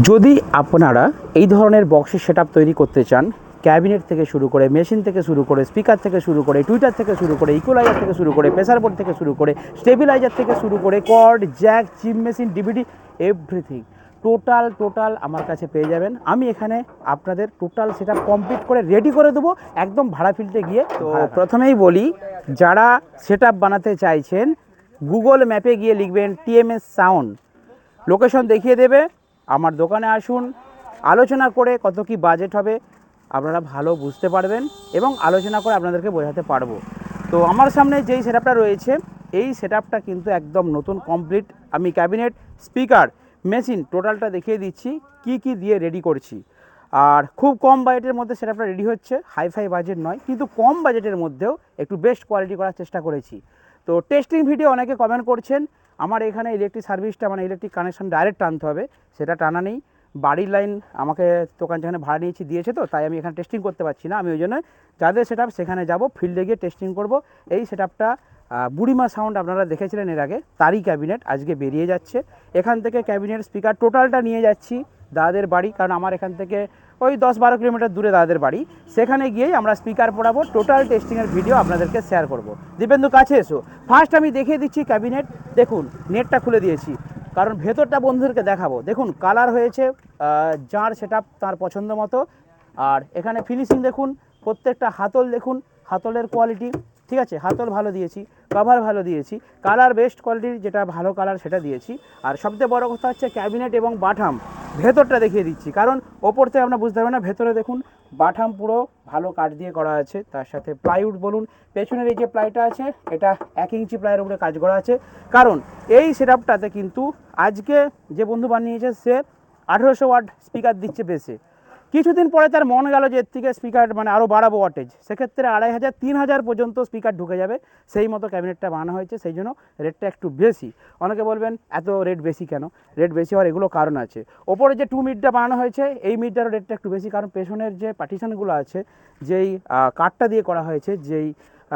যদি আপনারা এই ধরনের বক্সের সেট তৈরি করতে চান ক্যাবিনেট থেকে শুরু করে মেশিন থেকে শুরু করে স্পিকার থেকে শুরু করে টুইটার থেকে শুরু করে ইকুলাইজার থেকে শুরু করে প্রেসার বোর্ড থেকে শুরু করে স্টেবিলাইজার থেকে শুরু করে cord jack chip machine DVD everything total total আমার কাছে পেয়ে যাবেন। আমি এখানে আপনাদের টোটাল সেটা কমপ্লিট করে রেডি করে দেবো একদম ভাড়া ফিল্ডে গিয়ে তো প্রথমেই বলি যারা সেট বানাতে চাইছেন গুগল ম্যাপে গিয়ে লিখবেন টিএমএস সাউন্ড লোকেশন দেখিয়ে দেবে আমার দোকানে আসুন, আলোচনা করে কত কি বাজেট হবে, আপনারা ভালো বুঝতে পারবেন এবং আলোচনা করে আপনাদেরকে বোঝাতে পারব। তো আমার সামনে যেই সেটআপটা রয়েছে, এই সেটআপটা কিন্তু একদম নতুন কমপ্লিট আমি ক্যাবিনেট স্পিকার মেশিন টোটালটা দেখিয়ে দিচ্ছি, কি কি দিয়ে রেডি করছি। আর খুব কম বাজেটের মধ্যে সেটআপটা রেডি হচ্ছে হাই ফাই বাজেট নয়, কিন্তু কম বাজেটের মধ্যেও একটু বেস্ট কোয়ালিটি করার চেষ্টা করেছি। তো টেস্টিং ভিডিও অনেকে কমেন্ট করছেন আমার এখানে ইলেকট্রিক সার্ভিসটা মানে ইলেকট্রিক কানেকশন ডাইরেক্ট টানতে হবে, সেটা টানা নেই। বাড়ির লাইন আমাকে দোকান যেখানে ভাড়া নিয়েছি দিয়েছে তো, তাই আমি এখানে টেস্টিং করতে পারছি না। আমি ওই জন্য যাদের সেট সেখানে যাব ফিল্ডে গিয়ে টেস্টিং করব। এই সেট আপটা বুড়িমা সাউন্ড আপনারা দেখেছিলেন এর আগে, তারই ক্যাবিনেট আজকে বেরিয়ে যাচ্ছে। এখান থেকে ক্যাবিনেট স্পিকার টোটালটা নিয়ে যাচ্ছি দাদাদের বাড়ি, কারণ আমার এখান থেকে ওই দশ বারো কিলোমিটার দূরে দাদাদের বাড়ি। সেখানে গিয়েই আমরা স্পিকার পড়াবো টোটাল টেস্টিংয়ের ভিডিও আপনাদেরকে শেয়ার করব। দিবেন্দু কাছে এসো। ফার্স্ট আমি দেখিয়ে দিচ্ছি ক্যাবিনেট দেখুন নেটটা খুলে দিয়েছি। কারণ ভেতরটা বন্ধুদেরকে দেখাবো। দেখুন কালার হয়েছে যার সেটা তার পছন্দ মতো। আর এখানে ফিনিশিং দেখুন, প্রত্যেকটা হাতল দেখুন, হাতলের কোয়ালিটি ঠিক আছে? হাতল ভালো দিয়েছি কভার ভালো দিয়েছি কালার বেস্ট কোয়ালিটির যেটা ভালো কালার সেটা দিয়েছি। আর সবচেয়ে বড় কথা হচ্ছে ক্যাবিনেট এবং বাটাম। ভেতরটা দেখিয়ে দিচ্ছি, কারণ ওপর থেকে আপনারা বুঝতে পারবেন না, ভেতরে দেখুন, বাটাম পুরো ভালো কাঠ দিয়ে করা আছে। তার সাথে প্লাইউড বলুন, পেছনের এই যে প্লাইটা আছে, এটা এক ইঞ্চি প্লাইয়ের উপরে কাজ করা আছে। কারণ এই সেটআপটাতে কিন্তু আজকে যে বন্ধু বানিয়েছে, সে আঠেরোশো ওয়াট স্পিকার দিচ্ছে বেসে কিছুদিন পরে তার মন গেল যে এর থেকে স্পিকার মানে আরও বাড়াবো ওয়াটেজ সেক্ষেত্রে আড়াই হাজার, তিন হাজার পর্যন্ত স্পিকার ঢুকে যাবে। সেই মতো ক্যাবিনেটটা বানানো হয়েছে, সেই জন্য রেটটা একটু বেশি। অনেকে বলবেন, এত রেট বেশি কেন? রেট বেশি হওয়ার এগুলো কারণ আছে। ওপরে যে টু মিডটা বানানো হয়েছে, এই মিডটারও রেটটা একটু বেশি। কারণ পেছনের যে পার্টিশনগুলো আছে, যেই কাঠটা দিয়ে করা হয়েছে, যেই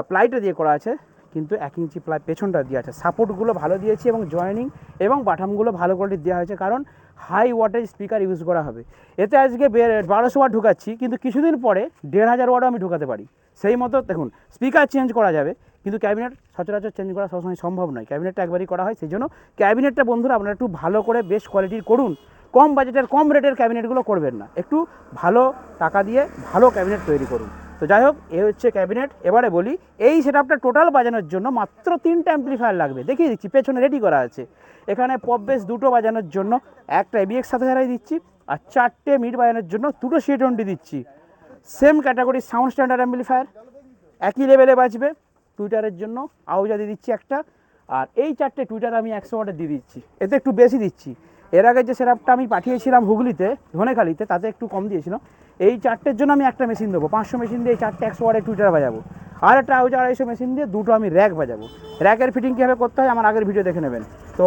প্লাইটা দিয়ে করা আছে কিন্তু এক ইঞ্চি প্লাই পেছনটা দেওয়া আছে। সাপোর্টগুলো ভালো দিয়েছি এবং জয়েনিং এবং বাটামগুলো ভালো কোয়ালিটির দেওয়া হয়েছে কারণ হাই ওয়াটেজ স্পিকার ইউজ করা হবে। এতে আজকে বারোশো ওয়াট ঢুকাচ্ছি কিন্তু কিছুদিন পরে দেড় হাজার ওয়াটও আমি ঢুকাতে পারি। সেই মতো দেখুন স্পিকার চেঞ্জ করা যাবে কিন্তু ক্যাবিনেট সচরাচর চেঞ্জ করা সবসময় সম্ভব নয়। ক্যাবিনেটটা একবারই করা হয় সেই জন্য ক্যাবিনেটটা বন্ধুরা আপনারা একটু ভালো করে বেশ কোয়ালিটির করুন। কম বাজেটের কম রেটের ক্যাবিনেটগুলো করবেন না। একটু ভালো টাকা দিয়ে ভালো ক্যাবিনেট তৈরি করুন। তো যাই হোক, এ হচ্ছে ক্যাবিনেট। এবারে বলি, এই সেটআপটা টোটাল বাজানোর জন্য মাত্র তিনটা অ্যাম্পলিফায়ার লাগবে। দেখিয়ে দিচ্ছি, পেছনে রেডি করা আছে। এখানে পপ বেস দুটো বাজানোর জন্য, একটা এবিএক্স সাথে হারাই দিচ্ছি, আর চারটে মিড বাজানোর জন্য দুটো সি টোয়েন্টি দিচ্ছি। Same category sound standard amplifier একই লেভেলে বাজবে টুইটারের জন্য, আউজা দিয়ে দিচ্ছি একটা, আর এই চারটে টুইটার আমি একশো ওয়াটের দিয়ে দিচ্ছি। এতে একটু বেশি দিচ্ছি। এর আগে যে সেরাপটা আমি পাঠিয়েছিলাম হুগলিতে ধনেখালিতে তাতে একটু কম দিয়েছিলাম এই চারটের জন্য আমি একটা মেশিন দেবো। পাঁচশো মেশিন দিয়ে এই চারটে একশো ওয়াটের টুইটার বাজাবো। আর একটা আউজা আড়াইশো মেশিন দিয়ে দুটো আমি র্যাক বাজাবো। র্যাকের ফিটিং কীভাবে করতে হয় আমার আগের ভিডিও দেখে নেবেন। তো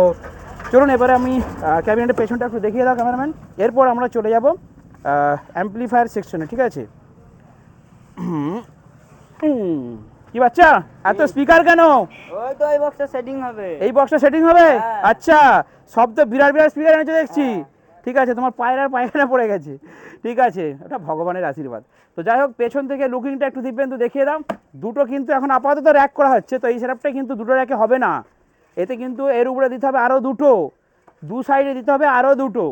চলুন এবারে আমি ক্যাবিনেটের পেছনটা একটু দেখিয়ে দাও ক্যামেরাম্যান এরপর আমরা চলে যাব অ্যাম্পলিফায়ার সেকশনে ঠিক আছে? হুম, কি বাচ্চা? এত স্পিকার কেন? ওই তো এই বক্সটা সেটিং হবে। এই বক্সটা সেটিং হবে? হ্যাঁ। আচ্ছা সব তো বিরাট বিরাট স্পিকার এনেছে দেখছি। ঠিক আছে তোমার পায়ের আর পায়খানা পড়ে গেছে। ঠিক আছে ওটা ভগবানের আশীর্বাদ। তো যাই হোক পেছন থেকে লুকিংটা একটু দিবেন তো দেখিয়ে দাও। দুটো কিন্তু এখন আপাতত র্যাক করা হচ্ছে তো এই সেটআপটা কিন্তু দুটো র্যাকে হবে না। এতে কিন্তু এর উপরে দিতে হবে আরও দুটো। দু সাইডে দিতে হবে আরও দুটো।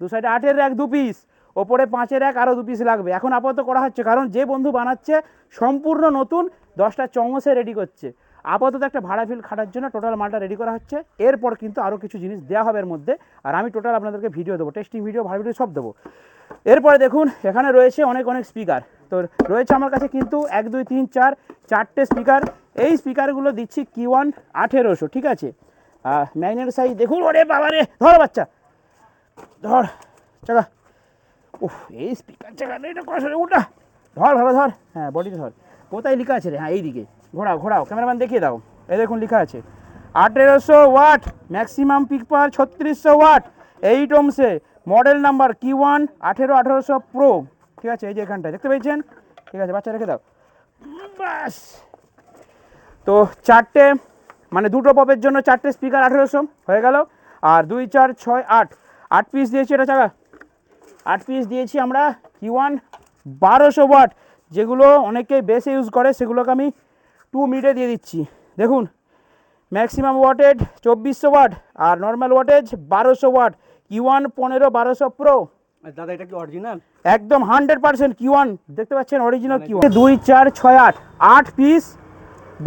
দু সাইডে আটের র্যাক দু পিস ওপরে পাঁচের এক আরও দু পিস লাগবে। এখন আপাতত করা হচ্ছে কারণ যে বন্ধু বানাচ্ছে সম্পূর্ণ নতুন দশটা চমসে রেডি করছে। আপাতত একটা ভাড়া ফিল খাটার জন্য টোটাল মালটা রেডি করা হচ্ছে। এরপর কিন্তু আরও কিছু জিনিস দেওয়া হবে এর মধ্যে। আর আমি টোটাল আপনাদেরকে ভিডিও দেবো টেস্টিং ভিডিও ভাড়া ভিডিও সব দেবো। এরপরে দেখুন, এখানে রয়েছে অনেক অনেক স্পিকার তো রয়েছে আমার কাছে কিন্তু এক, দুই, তিন, চার, চারটে স্পিকার এই স্পিকারগুলো দিচ্ছি কি ওয়ান আঠেরোশো, ঠিক আছে? ম্যাগনেট সাইজ দেখুন, ওরে বাবা রে ধর বাচ্চা! ধর, চাকা। উফ, এই স্পিকার চাকা, এটা কষে উঠা ধর ভালো ধর। হ্যাঁ বডিটা ধর। কোথায় লেখা আছে রে? হ্যাঁ এইদিকে। ঘোরাও ঘোরাও, ক্যামেরাম্যান দেখিয়ে দাও। এই দেখুন লেখা আছে, আঠেরোশো ওয়াট ম্যাক্সিমাম পিক পাওয়ার ছত্রিশশো ওয়াট, এইট ওমসে মডেল নাম্বার কি ওয়ান আঠেরো, আঠেরোশো প্রো ঠিক আছে, এই যে এখানটায়, দেখতে পেয়েছেন? ঠিক আছে, বাচ্চা, রেখে দাও। বাস তো চারটে মানে দুটো পপের জন্য চারটে স্পিকার আঠেরোশো, হয়ে গেল। আর দুই, চার, ছয়, আট। আট পিস দিয়েছি, এটা চাকা। আট পিস দিয়েছি আমরা কি ওয়ান বারোশো ওয়াট। যেগুলো অনেকেই বেশি ইউজ করে সেগুলোকে আমি টু মিটে দিয়ে দিচ্ছি। দেখুন ম্যাক্সিমাম ওয়াটেজ চব্বিশশো ওয়াট আর নর্মাল ওয়াটেজ বারোশো ওয়াট কি ওয়ান পনেরো বারোশো প্রো দাদা এটা কি অরিজিনাল একদম হান্ড্রেড পার্সেন্ট কিউ ওয়ান দেখতে পাচ্ছেন অরিজিনাল কিউ দুই চার ছয় আট। আট পিস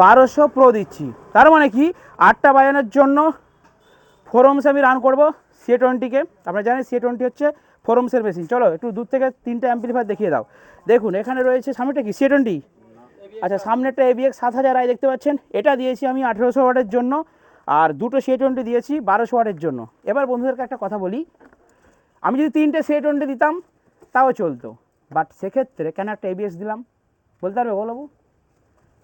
বারোশো প্রো দিচ্ছি। তার মানে কি? আটটা বাজানোর জন্য ফোরমস আমি রান করব সি টোয়েন্টিকে আপনারা জানেন সি টোয়েন্টি হচ্ছে ফোরমসের মেশিন। চলো, একটু দূর থেকে তিনটে অ্যাম্পলিফায়ার দেখিয়ে দাও। দেখুন, এখানে রয়েছে সামনেটা কি? সি টোয়েন্টি আচ্ছা সামনেটা এবিএক্স সাত হাজার আই দেখতে পাচ্ছেন। এটা দিয়েছি আমি আঠেরোশো ওয়াটের জন্য, আর দুটো সি টোয়েন্টি দিয়েছি বারোশো ওয়াটের জন্য। এবার বন্ধুদেরকে একটা কথা বলি। আমি যদি তিনটে সি টোয়েন্টি দিতাম, তাও চলতো। বাট সেক্ষেত্রে কেন একটা এবিএস দিলাম? বলতে পারবে বলব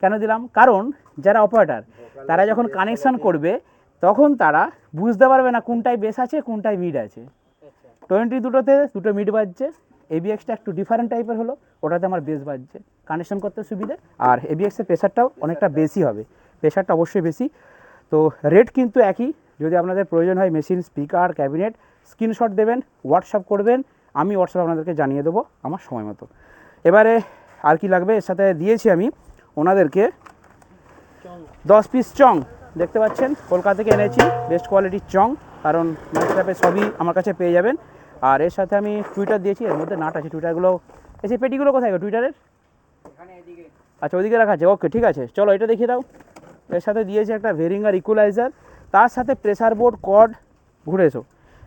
কেন দিলাম? কারণ যারা অপারেটার তারা যখন কানেকশন করবে, তখন তারা বুঝতে পারবে না কোনটায় বেস আছে, কোনটায় মিড আছে। টোয়েন্টি দুটোতে দুটো মিড বাজছে এবিএক্সটা একটু ডিফারেন্ট টাইপের হলো, ওটাতে আমার বেস বাজছে। কানেকশন করতে সুবিধে, আর এবিএক্সের প্রেশারটাও অনেকটা বেশি হবে। প্রেশারটা অবশ্যই বেশি। তো রেট কিন্তু একই, যদি আপনাদের প্রয়োজন হয় মেশিন স্পিকার ক্যাবিনেট স্ক্রিনশট দেবেন হোয়াটসঅ্যাপ করবেন, আমি হোয়াটসঅ্যাপ আপনাদেরকে জানিয়ে দেবো আমার সময় মতো। এবারে আর কি লাগবে? এর সাথে দিয়েছি আমি ওনাদেরকে দশ পিস চং, দেখতে পাচ্ছেন? কলকাতা থেকে এনেছি বেস্ট কোয়ালিটির চং, কারণ ম্যাচটাপে সবই আমার কাছে পেয়ে যাবেন। আর এর সাথে আমি টুইটার দিয়েছি এর মধ্যে নাট আছে টুইটারগুলো এসে পেটিগুলো কোথায় গো টুইটারের আচ্ছা ওদিকে রাখা আছে ওকে ঠিক আছে। চলো এটা দেখিয়ে দাও। এর সাথে দিয়েছি একটা ভেরিঙ্গার ইকুয়ালাইজার তার সাথে প্রেসার বোর্ড কর্ড ঘুরে এসো।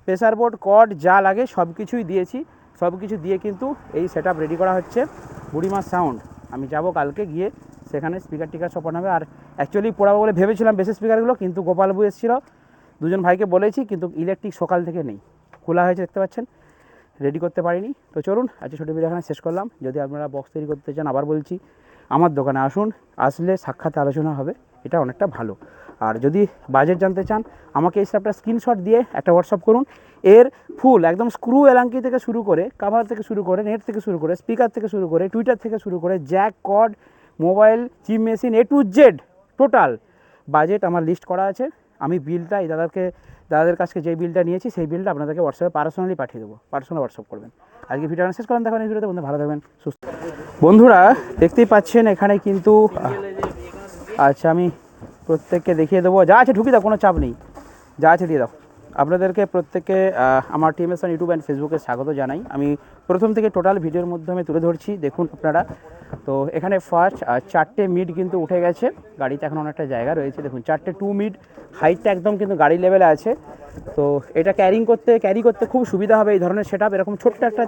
প্রেসার বোর্ড কর্ড যা লাগে সব কিছুই দিয়েছি। সব কিছু দিয়ে কিন্তু এই সেট রেডি করা হচ্ছে। বুড়িমা সাউন্ড আমি যাব কালকে গিয়ে সেখানে স্পিকার টিকার সব হবে। আর অ্যাকচুয়ালি পড়াবো বলে ভেবেছিলাম বেশি স্পিকারগুলো কিন্তু গোপালবু এসেছিল। দুজন ভাইকে বলেছি কিন্তু ইলেকট্রিক সকাল থেকে নেই। খোলা হয়েছে, দেখতে পাচ্ছেন? রেডি করতে পারিনি। তো চলুন, আজকে ছোটো ভিডিও এখানে শেষ করলাম। যদি আপনারা বক্স তৈরি করতে চান, আবার বলছি, আমার দোকানে আসুন, আসলে সাক্ষাৎ আলোচনা হবে, এটা অনেকটা ভালো। আর যদি বাজেট জানতে চান, আমাকে এই সবটা স্ক্রিনশট দিয়ে একটা হোয়াটসঅ্যাপ করুন। এর ফুল একদম স্ক্রু এলাঙ্কি থেকে শুরু করে কাভার থেকে শুরু করে নেট থেকে শুরু করে স্পিকার থেকে শুরু করে টুইটার থেকে শুরু করে jack cord mobile chip machine A to Z total budget আমার লিস্ট করা আছে। আমি বিলটা এই দাদাকে দাদাদের কাছে যে বিলটা নিয়েছি, সেই বিলটা আপনাদেরকে হোয়াটসঅ্যাপে পার্সোনালি পাঠিয়ে দেবো। পার্সোনাল হোয়াটসঅ্যাপ করবেন। আজকে ভিডিও শেষ করেন দেখেন এই ভিডিওতে বন্ধু, ভালো থাকবেন, সুস্থ বন্ধুরা, দেখতেই পাচ্ছেন, এখানে কিন্তু আচ্ছা আমি প্রত্যেককে দেখিয়ে দেবো। যা আছে ঢুকি দাও, কোনো চাপ নেই। যা আছে দিয়ে দাও। আপনাদেরকে প্রত্যেককে আহ, আমার টিএমএসন ইউটিউব অ্যান্ড ফেসবুকে স্বাগত জানাই। আমি প্রথম থেকে টোটাল ভিডিওর মাধ্যমে তুলে ধরছি দেখুন আপনারা। তো এখানে ফার্স্ট চারটে মিড কিন্তু উঠে গেছে। গাড়িতে এখন অনেকটা জায়গা রয়েছে। দেখুন চারটে টু মিড হাইটটা একদম কিন্তু গাড়ি লেভেলে আছে। তো এটা ক্যারিং করতে ক্যারি করতে খুব সুবিধা হবে এই ধরনের সেট এরকম ছোট্ট একটা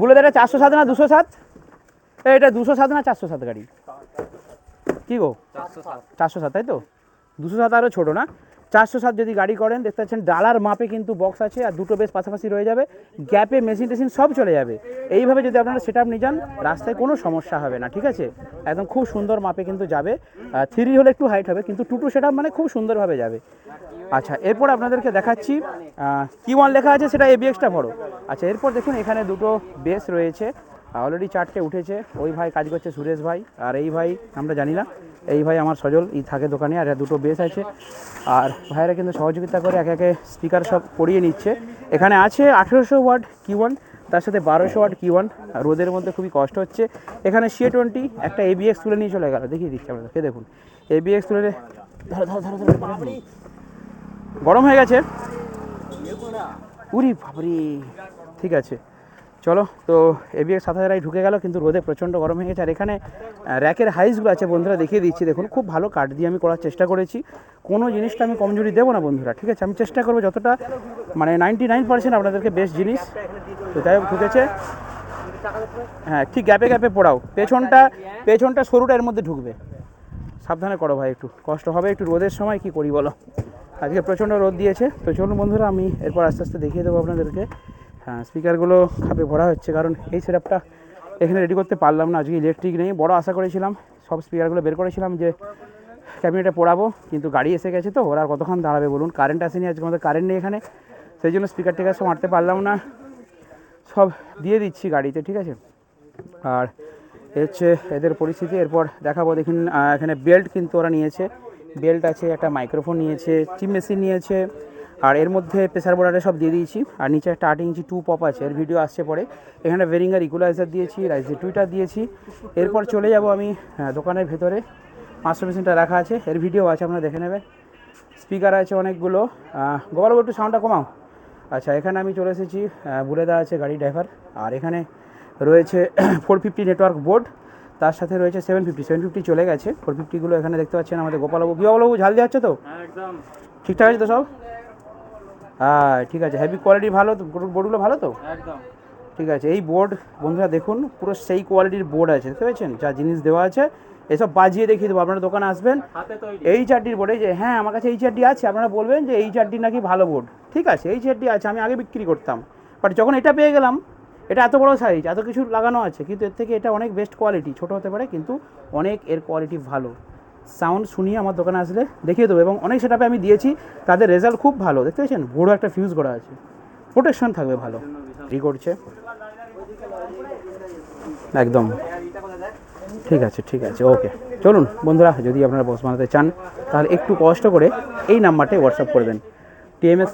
বলে দেয় চারশো সাত না দুশো সাত? এটা দুশো সাত না চারশো সাত গাড়ি? কী গো? চারশো সাত। চারশো সাত তাই তো? দুশো সাত আরও ছোটো না? চারশো সাত যদি গাড়ি করেন, দেখতে পাচ্ছেন ডালার মাপে কিন্তু বক্স আছে আর দুটো বেশ পাশাপাশি রয়ে যাবে। গ্যাপে মেশিন টেশিন সব চলে যাবে। এইভাবে যদি আপনারা সেট আপ নিয়ে যান, রাস্তায় কোনো সমস্যা হবে না, ঠিক আছে? একদম খুব সুন্দর মাপে কিন্তু যাবে। থ্রি হলে একটু হাইট হবে, কিন্তু টু টু সেট মানে খুব সুন্দরভাবে যাবে। আচ্ছা এরপর আপনাদেরকে দেখাচ্ছি কি ওয়ান লেখা আছে, সেটা এবিএক্সটা বড়। আচ্ছা এরপর দেখুন এখানে দুটো বেস রয়েছে। অলরেডি চারটে উঠেছে। ওই ভাই কাজ করছে সুরেশ ভাই, আর এই ভাই আমরা জানি না এই ভাই আমার সজল ই থাকে দোকানে, আর দুটো বেস আছে। আর ভাইরা কিন্তু সহযোগিতা করে একে একে স্পিকার সব পরিয়ে নিচ্ছে। এখানে আছে আঠেরোশো ওয়াট কি ওয়ান তার সাথে বারোশো ওয়াট কি ওয়ান রোদের মধ্যে খুবই কষ্ট হচ্ছে। এখানে সি টোয়েন্টি একটা এবিএক্স তুলে নিয়ে চলে গেল। দেখিয়ে দিচ্ছি আপনাদেরকে দেখুন এবিএক্স তুলে। গরম হয়ে গেছে। উরি বাবরি ঠিক আছে। চলো, তো এবিএক্স সাত হাজারাই ঢুকে গেল, কিন্তু রোদে প্রচণ্ড গরম হয়ে গেছে। আর এখানে র্যাকের হাইসগুলো আছে বন্ধুরা, দেখিয়ে দিচ্ছি। দেখুন, খুব ভালো কাঠ দিয়ে আমি করার চেষ্টা করেছি। কোনো জিনিসটা আমি কমজোরি দেবো না বন্ধুরা, ঠিক আছে? আমি চেষ্টা করব যতটা মানে নাইনটি নাইন পার্সেন্ট আপনাদেরকে বেস্ট জিনিস। তো যাই হোক, ঢুকেছে। হ্যাঁ ঠিক গ্যাপে গ্যাপে পড়াও। পেছনটা পেছনটা সরুটা এর মধ্যে ঢুকবে। সাবধানে করো ভাই একটু, কষ্ট হবে একটু রোদের সময়, কি করি বলো? আজকে প্রচণ্ড রোদ দিয়েছে। তো চলুন বন্ধুরা, আমি এরপর আস্তে আস্তে দেখিয়ে দেবো আপনাদেরকে। হ্যাঁ স্পিকারগুলো খাপে ভরা হচ্ছে, কারণ এই সেটআপটা এখানে রেডি করতে পারলাম না, আজকে ইলেকট্রিক নেই। বড় আশা করেছিলাম, সব স্পিকারগুলো বের করেছিলাম যে ক্যাবিনেটে পড়াবো, কিন্তু গাড়ি এসে গেছে তো, ওরা কতক্ষণ দাঁড়াবে বলুন? কারেন্ট আসেনি, আজকে আমাদের কারেন্ট নেই এখানে, সেই জন্য স্পিকার টিকার সব মারতে পারলাম না। সব দিয়ে দিচ্ছি গাড়িতে, ঠিক আছে? আর এ হচ্ছে এদের পরিস্থিতি, এরপর দেখাবো, দেখুন এখানে বেল্ট কিন্তু ওরা নিয়েছে। বেল্ট আছে, একটা মাইক্রোফোন নিয়েছে চিপ মেশিন নিয়েছে আর এর মধ্যে প্রেসার বোর্ডারে সব দিয়ে দিয়েছি। আর নিচে একটা আট ইঞ্চি টু পপ আছে এর ভিডিও আসছে পরে। এখানে ভেরিঙ্গার ইকুলাইজার দিয়েছি রাইজের টুইটার দিয়েছি। এরপর চলে যাব আমি হ্যাঁ, দোকানের ভেতরে। মাস্টার মেশিনটা রাখা আছে এর ভিডিও আছে আপনারা দেখে নেবেন। স্পিকার আছে অনেকগুলো। গোপালবাবু একটু সাউন্ডটা কমাও। আচ্ছা এখানে আমি চলে এসেছি আহ, দেওয়া আছে গাড়ি ড্রাইভার আর এখানে রয়েছে ফোর ফিফটি নেটওয়ার্ক বোর্ড তার সাথে রয়েছে সেভেন ফিফটি সেভেন ফিফটি চলে গেছে। ফোর ফিফটিগুলো এখানে দেখতে পাচ্ছেন আমাদের গোপালবাবু। গোপালবাবু ঝাল দেওয়া হচ্ছে তো ঠিকঠাক আছে তো সব? হ্যাঁ ঠিক আছে। হেভি কোয়ালিটি ভালো তো? বোর্ডগুলো ভালো তো? একদম। ঠিক আছে। এই বোর্ড বন্ধুরা দেখুন পুরো সেই কোয়ালিটির বোর্ড আছে। দেখতে পেয়েছেন যা জিনিস দেওয়া আছে এসব বাজিয়ে দেখিয়ে দেবো। আপনার দোকানে আসবেন। এই চারটির বোর্ডে যে হ্যাঁ আমার কাছে এই চারটি আছে। আপনারা বলবেন যে এই চারটি নাকি ভালো বোর্ড ঠিক আছে এই চারটি আছে। আমি আগে বিক্রি করতাম। বাট যখন এটা পেয়ে গেলাম এটা এত বড় সাইজ এত কিছু লাগানো আছে কিন্তু এর থেকে এটা অনেক বেস্ট কোয়ালিটি ছোট হতে পারে কিন্তু অনেক এর কোয়ালিটি ভালো। সাউন্ড শুনিয়ে আমার দোকানে আসলে দেখিয়ে দেবো। এবং অনেক সেটাপে আমি দিয়েছি, তাদের রেজাল্ট খুব ভালো, দেখতে পেয়েছেন বড়ো একটা ফিউজ করা আছে। প্রোটেকশন থাকবে ভালো। ই করছে। একদম। ঠিক আছে ঠিক আছে ওকে চলুন, বন্ধুরা, যদি আপনারা বক্স বানাতে চান, তাহলে একটু কষ্ট করে এই নাম্বারটায় হোয়াটসঅ্যাপ করবেন TMS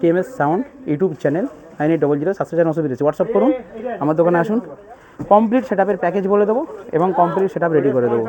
TMS sound YouTube channel nine eight double zero সাতশো চার নশো বিরাশি হোয়াটসঅ্যাপ করুন, আমার দোকানে আসুন। কমপ্লিট সেটআপের প্যাকেজ বলে দেবো এবং কমপ্লিট সেটআপ রেডি করে দেবো।